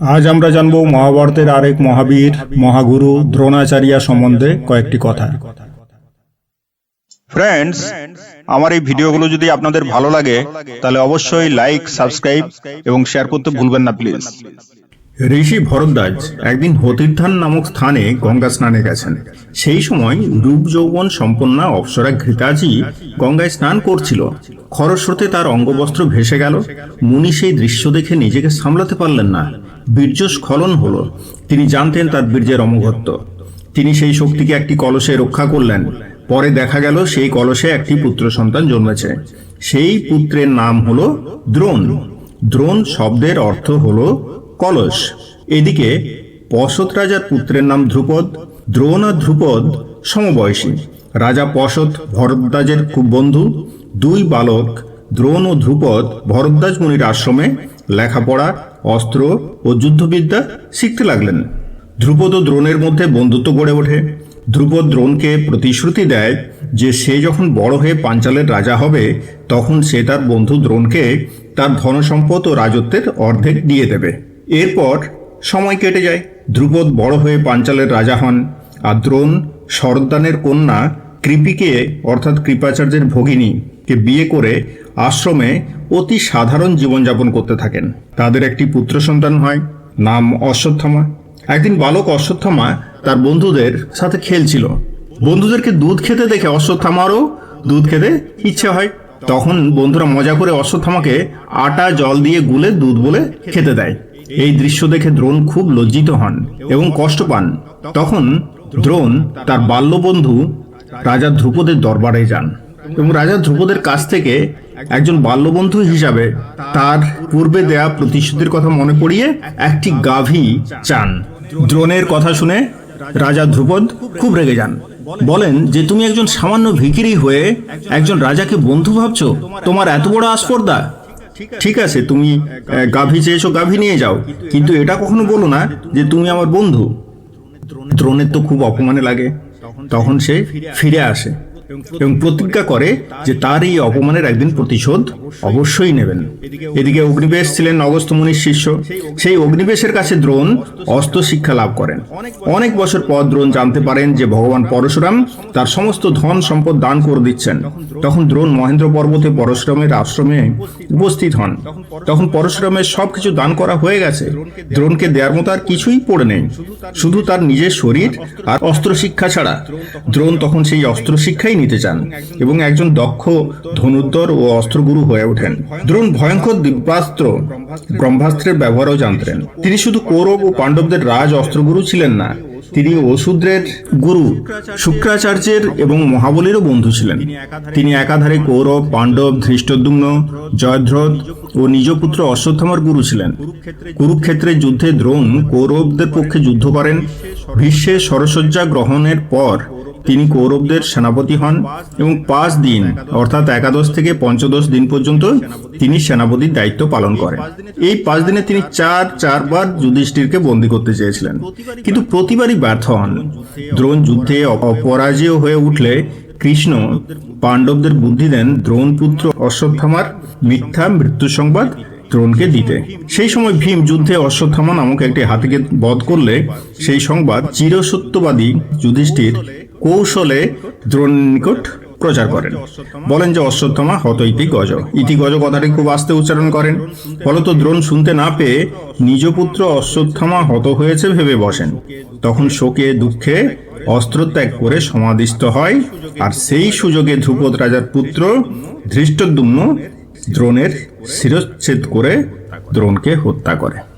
আজ আমরা জানব মহাভারতের আরেক মহাবীর মহাগুরু দ্রোণাচার্য সম্বন্ধে কয়েকটি কথা। ফ্রেন্ডস আমার এই ভিডিওগুলো যদি আপনাদের ভালো লাগে তাহলে অবশ্যই লাইক সাবস্ক্রাইব এবং শেয়ার করতে ভুলবেন না প্লিজ ঋষি ভরদ্বাজ একদিন হতির্ধান নামক স্থানে গঙ্গা স্নানে গেছেন। সেই সময় রূপ যৌবন সম্পন্না অপ্সরা ঘৃতাজি গঙ্গায় স্নান করছিল। খরস্রোতে তার অঙ্গবস্ত্র ভেসে গেল। মুনি সেই দৃশ্য দেখে নিজেকে সামলাতে পারলেন না। বীর্য স্খলন হলো। তিনি জানতেন তার বীর্যের অমঘত্ব তিনি সেই শক্তিকে একটি কলসে রক্ষা করলেন। পরে দেখা গেল সেই কলসে একটি পুত্র সন্তান জন্মেছে। সেই পুত্রের নাম হলো দ্রোণ। দ্রোণ শব্দের অর্থ হলো কলস। এদিকে পশত রাজার পুত্রের নাম ধ্রুপদ, দ্রোণ আর ধ্রুপদ সমবয়সী। রাজা পশত ভরদ্বাজের খুব বন্ধু। দুই বালক, দ্রোণ ও ধ্রুপদ ভরদ্বাজ মুনির আশ্রমে লেখাপড়া অস্ত্র ও যুদ্ধবিদ্যা শিখতে লাগলেন। ধ্রুপদ ও দ্রোণের মধ্যে বন্ধুত্ব গড়ে ওঠে। ধ্রুপদ দ্রোণকে প্রতিশ্রুতি দেয় যে সে যখন বড় হয়ে পাঞ্চালের রাজা হবে, তখন সে তার বন্ধু দ্রোণকে তার ধনসম্পদ ও রাজত্বের অর্ধেক দিয়ে দেবে। এরপর সময় কেটে যায়। ধ্রুপদ বড় হয়ে পাঞ্চালের রাজা হন, আর দ্রোণ শরদ্দানের কন্যা কৃপিকে, অর্থাৎ কৃপাচার্যের ভগিনী কে বিয়ে করে আশ্রমে অতি সাধারণ জীবনযাপন করতে থাকেন। তাদের একটি পুত্র সন্তান হয়, নাম অশ্বত্থামা। একদিন বালক অশ্বত্থামা তার বন্ধুদের সাথে খেলছিল। বন্ধুদেরকে দুধ খেতে দেখে অশ্বত্থামারও দুধ খেতে ইচ্ছে হয়। তখন বন্ধুরা মজা করে অশ্বত্থামাকে আটা, জল দিয়ে গুলে দুধ বলে খেতে দেয়। এই দৃশ্য দেখে দ্রোণ খুব লজ্জিত হন এবং কষ্ট পান। তখন দ্রোণ তার বাল্য বন্ধু রাজা ধ্রুপদের দরবারে যান এবং রাজা ধ্রুপদের কাছ থেকে একজন বাল্যবন্ধু হিসাবে তার পূর্বে দেয়া প্রতিশ্রুতির কথা মনে পড়িয়ে একটি গাভী চান। দ্রোণের কথা শুনে রাজা ধ্রুপদ খুব রেগে যান। বলেন যে, তুমি একজন সামান্য ভিকিরি হয়ে একজন রাজাকে বন্ধু ভাবছ? তোমার এত বড় আস্পর্দা ঠিক আছে, তুমি গাভী চেয়েছো গাভী নিয়ে যাও, কিন্তু এটা কখনো বলো না যে, তুমি আমার বন্ধু। দ্রোণের তো খুব অপমানে লাগে। তখন সে ফিরে আসে। এবং প্রতিজ্ঞা করে যে তার এই অপমানের একদিন প্রতিশোধ অবশ্যই নেবেন। এদিকে অগ্নিবেশ ছিলেন অগস্ত্য মুনির শিষ্য। সেই অগ্নিবেশের কাছে দ্রোণ অস্ত্র শিক্ষা লাভ করেন। অনেক বছর পর দ্রোণ জানতে পারেন যে ভগবান পরশুরাম তার সমস্ত ধন সম্পদ দান করে দিচ্ছেন। তখন দ্রোণ মহেন্দ্র পর্বতে পরশুরামের আশ্রমে উপস্থিত হন। তখন পরশুরামের সবকিছু দান করা হয়ে গেছে। দ্রোণকে দেওয়ার মতো আর কিছুই পড়ে নেই। শুধু তার নিজের শরীর আর অস্ত্র শিক্ষা ছাড়া। দ্রোণ তখন সেই অস্ত্র শিক্ষাই নিতে চান এবং একজন দক্ষ ধনুর্ধর ও অস্ত্রগুরু হয়ে ওঠেন। দ্রোণ ভয়ঙ্কর দিব্যাস্ত্র ব্রহ্মাস্ত্রের ব্যবহারও জানতেন। তিনি শুধু কৌরব ও পাণ্ডবদের রাজ অস্ত্রগুরু ছিলেন না, তিনি অসুদ্রের গুরু, শুক্রাচার্যের এবং মহাবলীরও বন্ধু ছিলেন। তিনি একাধারে কৌরব, পাণ্ডব, ধৃষ্টদ্যুম্ন জয়দ্রথ ও নিজ পুত্র অশ্বত্থামার গুরু ছিলেন। কুরুক্ষেত্রের যুদ্ধে দ্রোণ কৌরবদের পক্ষে যুদ্ধ করেন। ভীষ্মের সরসজ্জা গ্রহণের পর তিনি কৌরবদের সেনাপতি হন এবং পাঁচ দিন, অর্থাৎ একাদশ থেকে পঞ্চদশ দিন পর্যন্ত তিনি সেনাপতির দায়িত্ব পালন করেন। এই পাঁচ দিনে তিনি চার, চারবার যুধিষ্ঠিরকে বন্দী করতে চেয়েছিলেন। কিন্তু প্রতিবারই ব্যর্থ হন। দ্রোণ যুদ্ধে অপরাজেয় হয়ে উঠলে কৃষ্ণ পাণ্ডবদের বুদ্ধি দেন দ্রোণ পুত্র অশ্বত্থামার মিথ্যা মৃত্যু সংবাদ দ্রোণকে দিতে। সেই সময় ভীম যুদ্ধে অশ্বত্থামা নামক একটি হাতিকে বধ করলে সেই সংবাদ চিরসত্যবাদী যুধিষ্ঠির কৌশলে দ্রোণ নিকট প্রচার করেন। বলেন যে অশ্বত্থমা হত ইতি গজ। ইতি গজ কথাটি খুব আস্তে উচ্চারণ করেন। ফলত দ্রোণ শুনতে না পেয়ে নিজ পুত্র অশ্বত্থমা হত হয়েছে ভেবে বসেন। তখন শোকে দুঃখে অস্ত্র ত্যাগ করে সমাধিস্থ হয় আর সেই সুযোগে ধ্রুপদ রাজার পুত্র ধৃষ্টদ্যুম্ন দ্রোণের শিরচ্ছেদ করে দ্রোণকে হত্যা করে।